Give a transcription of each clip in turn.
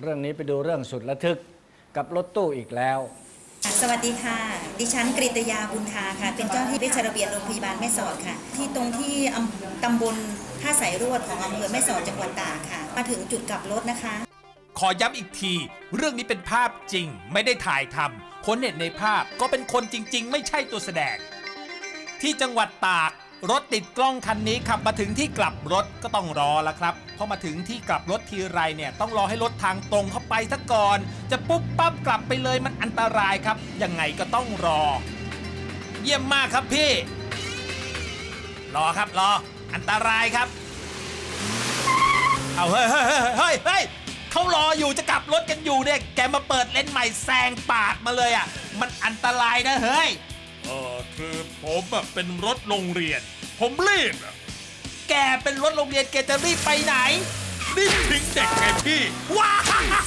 เรื่องนี้ไปดูเรื่องสุดระทึกกับรถตู้อีกแล้ว สวัสดีค่ะ ดิฉันกริตยาบุญทาค่ะ เป็นเจ้าหน้าที่เวชระเบียนโรงพยาบาลแม่สอดค่ะ ที่ตรงที่อำตำบลท่าสายรวดของอำเภอแม่สอดจังหวัดตากค่ะ มาถึงจุดกลับรถนะคะ ขอย้ำอีกที เรื่องนี้เป็นภาพจริง ไม่ได้ถ่ายทำคนเห็นในภาพก็เป็นคนจริง ๆ ไม่ใช่ตัวแสดง ที่จังหวัดตาก รถติดกล้องคันนี้ขับมาถึงที่กลับรถก็ต้องรอละครับพอมาถึงที่กลับรถทีไรเนี่ยต้องรอให้รถทางตรงเข้าไปซะก่อน จะปุ๊บปั๊บกลับไปเลยมันอันตรายครับ ยังไงก็ต้องรอ เยี่ยมมากครับพี่ รอครับรอ อันตรายครับ เอาเฮ้ยเฮ้ยเฮ้ยเฮ้ยเฮ้ยเขารออยู่จะกลับรถกันอยู่เนี่ยแกมาเปิดเลนใหม่แซงปาดมาเลยอะ มันอันตรายนะเฮ้ยเออคือผมอะเป็นรถโรงเรียน ผมรีบอะแกเป็นรถโรงเรียนแกจะรีบไปไหนรีบทิ้งเด็กไงพี่ ว้า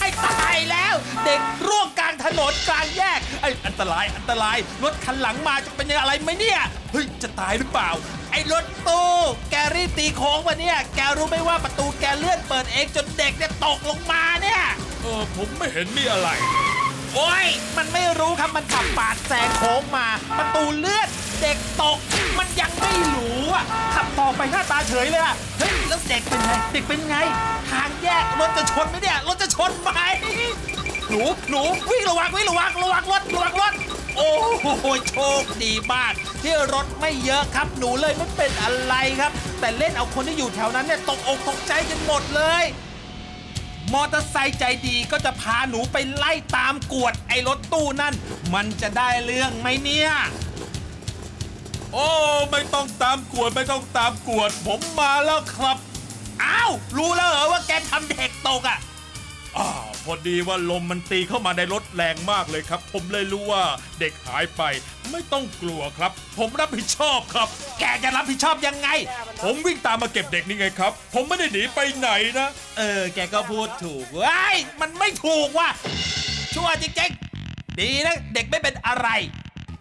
ยตายแล้ว เด็กร่วงกลางถนนกลางแยกไอ้ยอันตรายอันตรายรถคันหลังมาจะเป็นอะไรไหมเนี่ยเฮ้ยจะตายหรือเปล่า ไอ้รถตู้แกรีบตีโค้งมาเนี่ย แกรู้ไหมว่าประตูแกเลื่อนเปิดเองจนเด็กเนี่ยตกลงมาเนี่ย เออผมไม่เห็นมีอะไร โอ้ยมันไม่รู้ครับมันขับปาดแซงโค้งมา ประตูเลื่อน เด็กตก มันยังไม่รู้อะขับต่อไปหน้าตาเฉยเลยอะเฮ้ยแล้วเด็กเป็นไงเด็กเป็นไง ทางแยกรถจะชนไหมเนี่ยรถจะชนไหมหนูหนูวิ่งระวังวิ่งระวังระวังรถระวังรถโอ้โหโชคดีมาก ที่รถไม่เยอะครับหนูเลยไม่เป็นอะไรครับ แต่เล่นเอาคนที่อยู่แถวนั้นเนี่ยตกอกตกใจกันหมดเลย มอเตอร์ไซค์ใจดีก็จะพาหนูไปไล่ตามกวดไอ้รถตู้นั่น มันจะได้เรื่องไหมเนี่ย โอ้ ไม่ต้องตามกวดไม่ต้องตามกวด ผมมาแล้วครับ อ้าว รู้แล้วเหรอว่าแกทำเด็กตกอะอ่าพอดีว่าลมมันตีเข้ามาในรถแรงมากเลยครับ ผมเลยรู้ว่าเด็กหายไป ไม่ต้องกลัวครับ ผมรับผิดชอบครับ แกจะรับผิดชอบยังไง ผมวิ่งตามมาเก็บเด็กนี่ไงครับ ผมไม่ได้หนีไปไหนนะ เออ แกก็พูดถูกเว้ยมันไม่ถูกว่ะชั่วจริงๆดีนะเด็กไม่เป็นอะไร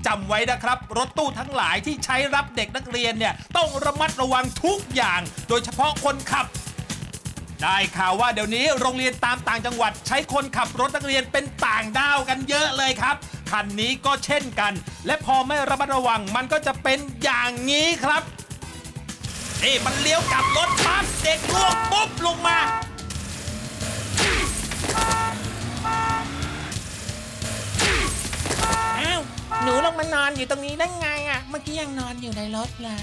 จำไว้นะครับ รถตู้ทั้งหลายที่ใช้รับเด็กนักเรียนเนี่ยต้องระมัดระวังทุกอย่าง โดยเฉพาะคนขับ ได้ข่าวว่าเดี๋ยวนี้โรงเรียนตามต่างจังหวัด ใช้คนขับรถนักเรียนเป็นต่างด้าวกันเยอะเลยครับคันนี้ก็เช่นกัน และพอไม่ระมัดระวังมันก็จะเป็นอย่างนี้ครับนี่มันเลี้ยวกลับรถปั๊บเด็กล่วงปุ๊บลงมา มานอนอยู่ตรงนี้ได้ไงอะเมื่อกี้ยังนอนอยู่ในรถเลย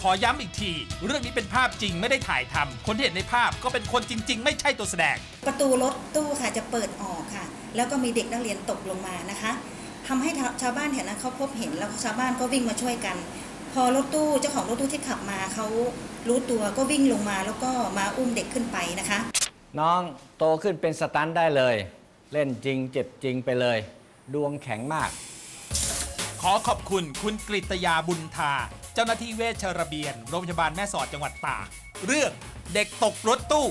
ขอย้ำอีกที เรื่องนี้เป็นภาพจริงไม่ได้ถ่ายทำคนที่เห็นในภาพก็เป็นคนจริง ๆ ไม่ใช่ตัวแสดง ประตูรถตู้ค่ะจะเปิดออกค่ะ แล้วก็มีเด็กนักเรียนตกลงมานะคะทำให้ชาวบ้านแถวนั้นเขาพบเห็นแล้วชาวบ้านก็วิ่งมาช่วยกัน พอรถตู้เจ้าของรถตู้ที่ขับมาเขารู้ตัวก็วิ่งลงมา แล้วก็มาอุ้มเด็กขึ้นไปนะคะ น้องโตขึ้นเป็นสตันท์ได้เลย เล่นจริงเจ็บจริงไปเลย ดวงแข็งมาก ขอขอบคุณคุณกฤตยาบุญทา เจ้าหน้าที่เวชระเบียน โรงพยาบาลแม่สอดจังหวัดตาก เรื่องเด็กตกรถตู้